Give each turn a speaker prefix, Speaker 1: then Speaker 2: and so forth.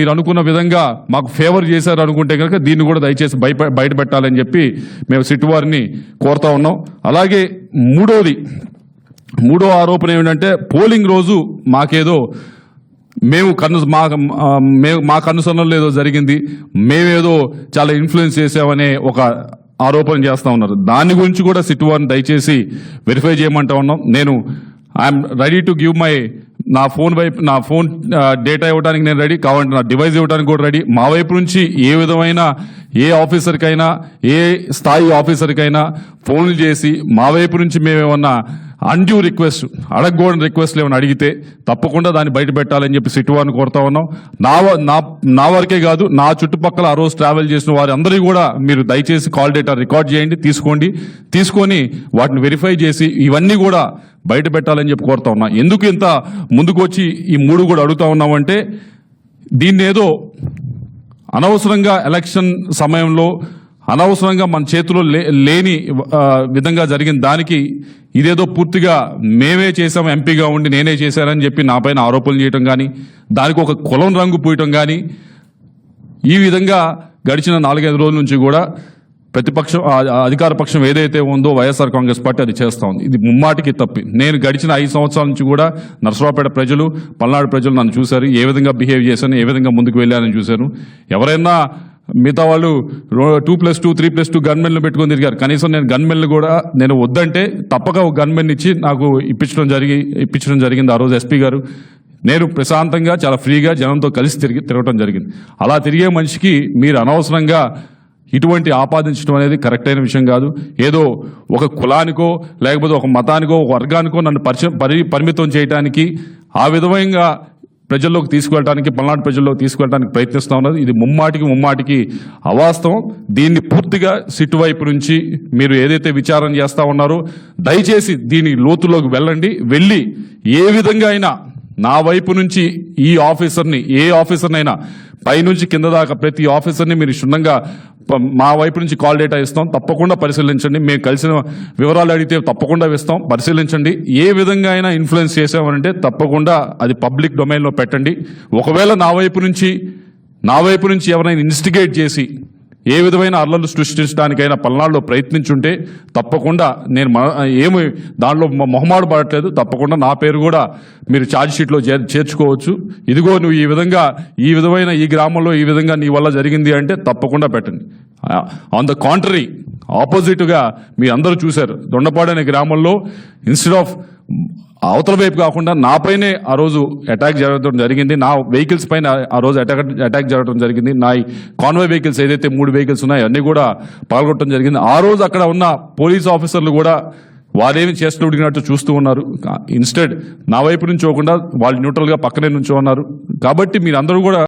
Speaker 1: మీరు అనుకున్న విధంగా మాకు ఫేవర్ చేశారు అనుకుంటే కనుక దీన్ని కూడా దయచేసి బయట బయట పెట్టాలని చెప్పి మేము సిట్ వారిని కోరుతా ఉన్నాం. అలాగే మూడోది మూడో ఆరోపణ ఏమిటంటే పోలింగ్ రోజు మాకేదో మేము కన్ను మా మేము మా కనుసరణలో ఏదో జరిగింది మేమేదో చాలా ఇన్ఫ్లుయెన్స్ చేసామనే ఒక ఆరోపణ చేస్తా ఉన్నారు. దాని గురించి కూడా సిట్ వారిని దయచేసి వెరిఫై చేయమంటా ఉన్నాం. నేను I'm ready to give my నా ఫోన్ వైపు నా ఫోన్ డేటా ఇవ్వడానికి నేను రెడీ కావాలంటే నా డివైస్ ఇవ్వడానికి కూడా రెడీ. మా వైపు నుంచి ఏ విధమైన ఏ ఆఫీసర్కైనా ఏ స్థాయి ఆఫీసర్కైనా ఫోన్లు చేసి మా వైపు నుంచి మేమేమన్నా అన్డ్యూ రిక్వెస్ట్ అడగకూడని రిక్వెస్ట్లు ఏమైనా అడిగితే తప్పకుండా దాన్ని బయట పెట్టాలని చెప్పి సిట్టు వారిని కోరుతా ఉన్నాం. నా నా నా వరకే కాదు నా చుట్టుపక్కల ఆ రోజు ట్రావెల్ చేసిన వారి అందరికీ కూడా మీరు దయచేసి కాల్ డేటా రికార్డ్ చేయండి తీసుకోండి. తీసుకొని వాటిని వెరిఫై చేసి ఇవన్నీ కూడా బయట పెట్టాలని చెప్పి కోరుతా ఉన్నా. ఎందుకు ఇంత ముందుకు వచ్చి ఈ మూడు కూడా అడుగుతా ఉన్నామంటే దీన్ని ఏదో అనవసరంగా ఎలక్షన్ సమయంలో అనవసరంగా మన చేతిలో లే- లేని విధంగా జరిగిన దానికి ఇదేదో పూర్తిగా మేమే చేసాం ఎంపీగా ఉండి నేనే చేశానని చెప్పి నా పైన ఆరోపణలు చేయటం కానీ దానికి ఒక కులం రంగు పూయటం కానీ ఈ విధంగా గడిచిన నాలుగైదు రోజుల నుంచి కూడా ప్రతిపక్షం అధికార పక్షం ఏదైతే ఉందో వైఎస్ఆర్ కాంగ్రెస్ పార్టీ అది చేస్తా ఉంది. ఇది ముమ్మాటికి తప్పి. నేను గడిచిన ఐదు సంవత్సరాల నుంచి కూడా నర్సరావుపేట ప్రజలు పల్నాడు ప్రజలు నన్ను చూశారు. ఏ విధంగా బిహేవ్ చేశాను ఏ విధంగా ముందుకు వెళ్ళానని చూశాను ఎవరైనా మిగతా వాళ్ళు two plus two three plus two గన్మెన్లు పెట్టుకొని తిరిగారు. కనీసం నేను గన్మెన్లు కూడా నేను వద్దంటే తప్పక ఒక గన్మెన్ ఇచ్చి నాకు ఇప్పించడం జరిగి ఇప్పించడం జరిగింది ఆ రోజు ఎస్పీ గారు. నేను ప్రశాంతంగా చాలా ఫ్రీగా జనంతో కలిసి తిరిగి తిరగటం జరిగింది. అలా తిరిగే మనిషికి మీరు అనవసరంగా ఇటువంటి ఆపాదించడం అనేది కరెక్ట్ అయిన విషయం కాదు. ఏదో ఒక కులానికో లేకపోతే ఒక మతానికో ఒక వర్గానికో నన్ను పరిచయం పరి పరిమితం చేయడానికి ఆ విధంగా ప్రజల్లోకి తీసుకువెళ్ళడానికి పల్నాడు ప్రజల్లోకి తీసుకువెళ్ళడానికి ప్రయత్నిస్తూ ఉన్నది. ఇది ముమ్మాటికి ముమ్మాటికి అవాస్తవం. దీన్ని పూర్తిగా సిట్టు వైపు నుంచి మీరు ఏదైతే విచారణ చేస్తా ఉన్నారో దయచేసి దీని లోతులోకి వెళ్ళండి. వెళ్ళి ఏ విధంగా అయినా నా వైపు నుంచి ఈ ఆఫీసర్ని ఏ ఆఫీసర్నైనా పైనుంచి కింద దాకా ప్రతి ఆఫీసర్ని మీరు క్షుణ్ణంగా మా వైపు నుంచి కాల్ డేటా ఇస్తాం. తప్పకుండా పరిశీలించండి. మేము కలిసిన వివరాలు అడిగితే తప్పకుండా ఇస్తాం. పరిశీలించండి. ఏ విధంగా అయినా ఇన్ఫ్లుయెన్స్ చేసామనంటే తప్పకుండా అది పబ్లిక్ డొమైన్లో పెట్టండి. ఒకవేళ నా వైపు నుంచి నా వైపు నుంచి ఎవరైనా ఇన్స్టిగేట్ చేసి ఏ విధమైన అల్లలు సృష్టించడానికైనా పల్నాడులో ప్రయత్నించుంటే తప్పకుండా నేను మ- ఏమి దానిలో మొహమాడు పడట్లేదు. తప్పకుండా నా పేరు కూడా మీరు ఛార్జ్షీట్లో చేర్- చేర్చుకోవచ్చు. ఇదిగో నువ్వు ఈ విధంగా ఈ విధమైన ఈ గ్రామంలో ఈ విధంగా నీ వల్ల జరిగింది అంటే తప్పకుండా పెట్టండి. ఆన్ ద కాంట్రరీ ఆపోజిట్గా మీ అందరూ చూశారు. దొండపాడు అనే గ్రామంలో ఇన్స్టెడ్ ఆఫ్ అవతల వైపు కాకుండా నాపైనే ఆ రోజు అటాక్ జరగడం జరిగింది. నా వెహికల్స్ పైన ఆ రోజు అటాక్ అటాక్ జరగడం జరిగింది. నా కాన్వాయ్ వెహికల్స్ ఏదైతే మూడు వెహికల్స్ ఉన్నాయో అన్ని కూడా పాల్గొట్టడం జరిగింది. ఆ రోజు అక్కడ ఉన్న పోలీస్ ఆఫీసర్లు కూడా వారేమి చేస్తూ ఉడిగినట్టు చూస్తూ ఉన్నారు. ఇన్స్టెడ్ నా వైపు నుంచి పోకుండా వాళ్ళు న్యూట్రల్గా పక్కనే నుంచి ఉన్నారు. కాబట్టి మీరందరూ కూడా